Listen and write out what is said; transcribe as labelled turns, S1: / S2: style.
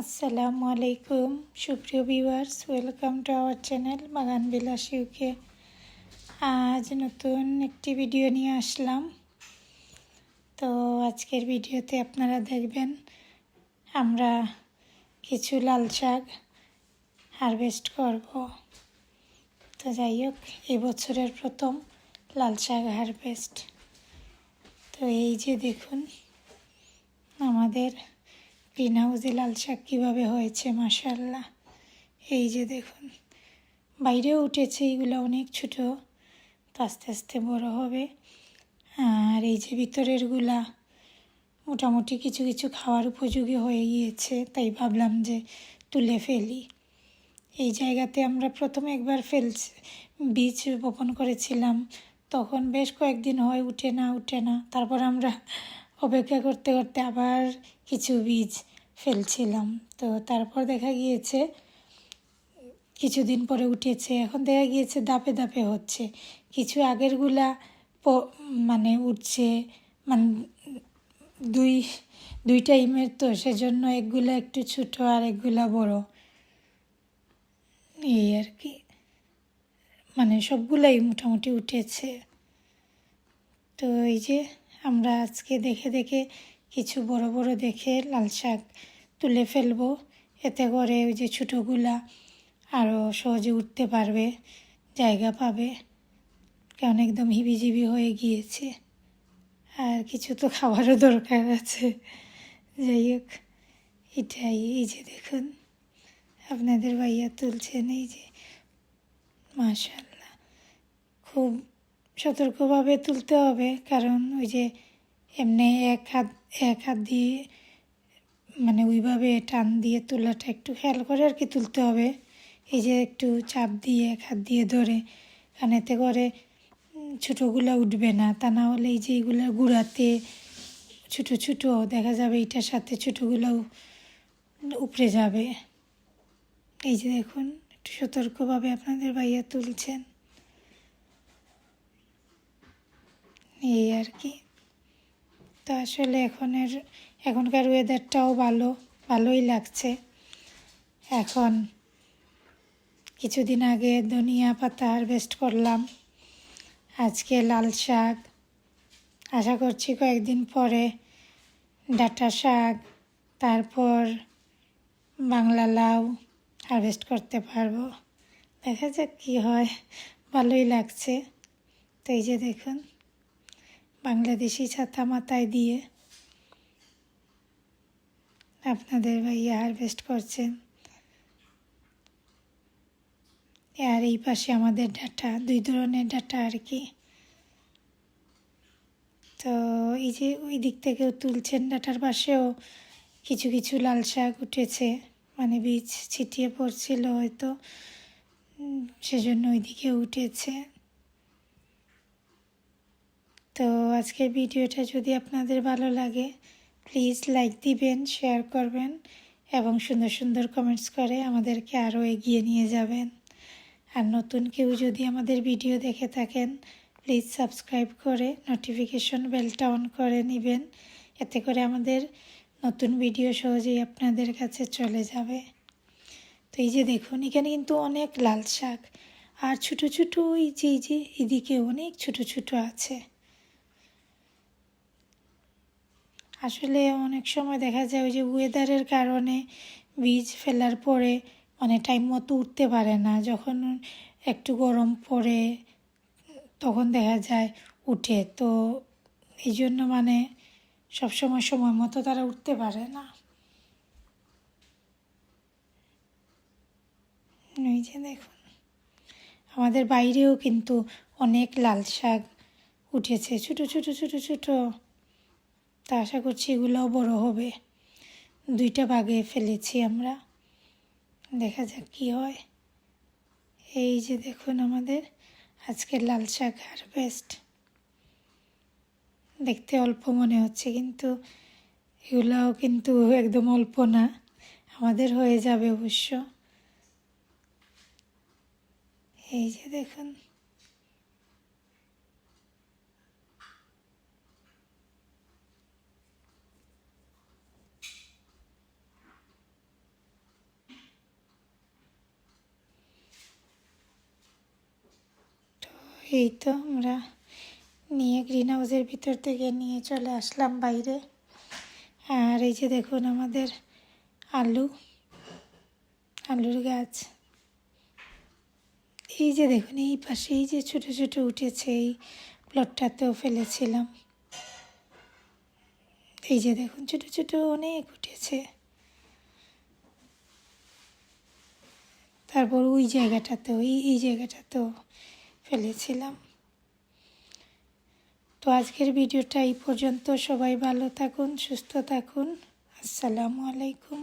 S1: আসসালামু আলাইকুম। সুপ্রিয় viewers, welcome to our channel Bagan Bilas UK আজ নতুন একটি ভিডিও নিয়ে আসলাম। তো আজকের ভিডিওতে আপনারা দেখবেন, আমরা কিছু লাল শাক হারভেস্ট করব। তো যাই হোক এবছরের প্রথম লাল শাক হারভেস্ট তো এই যে দেখুন, আমাদের গ্রিন হাউসে লাল শাক কীভাবে হয়েছে মাসাল্লাহ এই যে দেখুন, বাইরেও উঠেছে এইগুলো অনেক ছোটো, তো আস্তে আস্তে বড় হবে। আর এই যে ভিতরেরগুলা, মোটামুটি কিছু কিছু খাওয়ার উপযোগী হয়ে গিয়েছে, তাই ভাবলাম যে তুলে ফেলি। এই জায়গাতে আমরা প্রথমে একবার ফেলছি, বীজ বপন করেছিলাম, তখন বেশ কয়েকদিন হয় উঠে না উঠে না। তারপর আমরা অপেক্ষা করতে করতে আবার কিছু বীজ ফেলছিলাম। তো তারপর দেখা গিয়েছে, কিছুদিন পরে উঠেছে, এখন দেখা গিয়েছে দাপে দাপে হচ্ছে। কিছু আগেরগুলা মানে উঠছে মানে দুই দুই টাইমের তো, সেজন্য একগুলা একটু ছোটো আর একগুলা বড়। এই আর কি। মানে সবগুলাই মোটামুটি উঠেছে। তো এই যে আমরা আজকে দেখে দেখে কিছু বড় বড় দেখে লাল শাক তুলে ফেলব। এতে করে ওই যে ছোটোগুলা আরও সহজে উঠতে পারবে, জায়গা পাবে। কারণ একদম হিবিজিবি হয়ে গিয়েছে। আর কিছু তো খাবারও দরকার আছে। যাই হোক, এটাই, এই যে দেখুন, আপনাদের ভাইয়া তুলছেন এই যে মাশাল্লাহ খুব সতর্কভাবে তুলতে হবে, কারণ ওই যে এমনি এক হাত এক হাত দিয়ে মানে ওইভাবে টান দিয়ে তোলাটা একটু খেয়াল করে আর কি তুলতে হবে। এই যে একটু চাপ দিয়ে এক হাত দিয়ে ধরে, কারণ এতে করে ছোটোগুলো উঠবে না। তা না হলে এই যে এইগুলো গুঁড়াতে ছোটো ছোটো, দেখা যাবে এইটার সাথে ছোটোগুলোও উপড়ে যাবে। এই যে দেখুন, একটু সতর্কভাবে আপনাদের ভাইয়া তুলছেন। এই আর কি। তো আসলে এখনের, এখনকার ওয়েদারটাও ভালো, ভালোই লাগছে। এখন কিছুদিন আগে ধনিয়া পাতা হারভেস্ট করলাম, আজকে লাল শাক। আশা করছি কয়েকদিন পরে ডাটা শাক, তারপর বাংলা লাউ হারভেস্ট করতে পারব। দেখা যাক কী হয়, ভালোই লাগছে। তো এই যে দেখুন। বাংলাদেশি ছাতা মাথায় দিয়ে আপনাদের ভাইয়া হারভেস্ট করছেন। আর এই পাশে আমাদের ডাটা, দুই ধরনের ডাটা আর কি। তো এই যে ওই দিক থেকেও তুলছেন ডাটার পাশেও কিছু কিছু লাল শাক উঠেছে মানে বীজ ছিটিয়ে পড়ছিল হয়তো। সেজন্য ওইদিকে উঠেছে। তো আজকের ভিডিওটা যদি আপনাদের ভালো লাগে প্লিজ লাইক দিবেন শেয়ার করবেন এবং সুন্দর সুন্দর কমেন্টস করে আমাদেরকে আরও এগিয়ে নিয়ে যাবেন। আর নতুন কেউ যদি আমাদের ভিডিও দেখে থাকেন প্লিজ সাবস্ক্রাইব করে নোটিফিকেশন বেলটা অন করে নেবেন। এতে করে আমাদের নতুন ভিডিও সহজেই আপনাদের কাছে চলে যাবে। তো এই যে দেখুন, এখানে কিন্তু অনেক লাল শাক। আর ছোটো ছোটো ওই যে, এই যে এদিকে অনেক ছোটো ছোটো আছে। আসলে অনেক সময় দেখা যায় ওই যে ওয়েদারের কারণে বীজ ফেলার পরে মানে টাইম মতো উঠতে পারে না। যখন একটু গরম পড়ে, তখন দেখা যায় উঠে। তো এই জন্য মানে সবসময় সময় মতো তারা উঠতে পারে না। ওই যে দেখুন, আমাদের বাইরেও কিন্তু অনেক লাল শাক উঠেছে। ছোটো ছোটো ছোটো ছোটো তা আশা করছি এগুলোও বড় হবে। দুইটা বাগে ফেলেছি আমরা। দেখা যাক কী হয়। এই যে দেখুন আমাদের আজকের লাল শাক হারভেস্ট দেখতে অল্প মনে হচ্ছে কিন্তু এগুলোও কিন্তু একদম অল্প না। আমাদের হয়ে যাবে অবশ্য। এই যে দেখুন। এই তো আমরা নিয়ে গ্রিন হাউসের ভিতর থেকে নিয়ে চলে আসলাম বাইরে। আর এই যে দেখুন আমাদের আলু, আলুর গাছ। এই যে দেখুন, এই পাশে এই যে ছোটো ছোটো উঠেছে, এই প্লটটাতেও ফেলেছিলাম। এই যে দেখুন, ছোটো ছোটো অনেক উঠেছে। তারপর ওই জায়গাটাতেও, এই এই জায়গাটাতেও ফেলেছিলাম। তো আজকের ভিডিওটা এই পর্যন্ত। সবাই ভালো থাকুন সুস্থ থাকুন। আসসালামু আলাইকুম।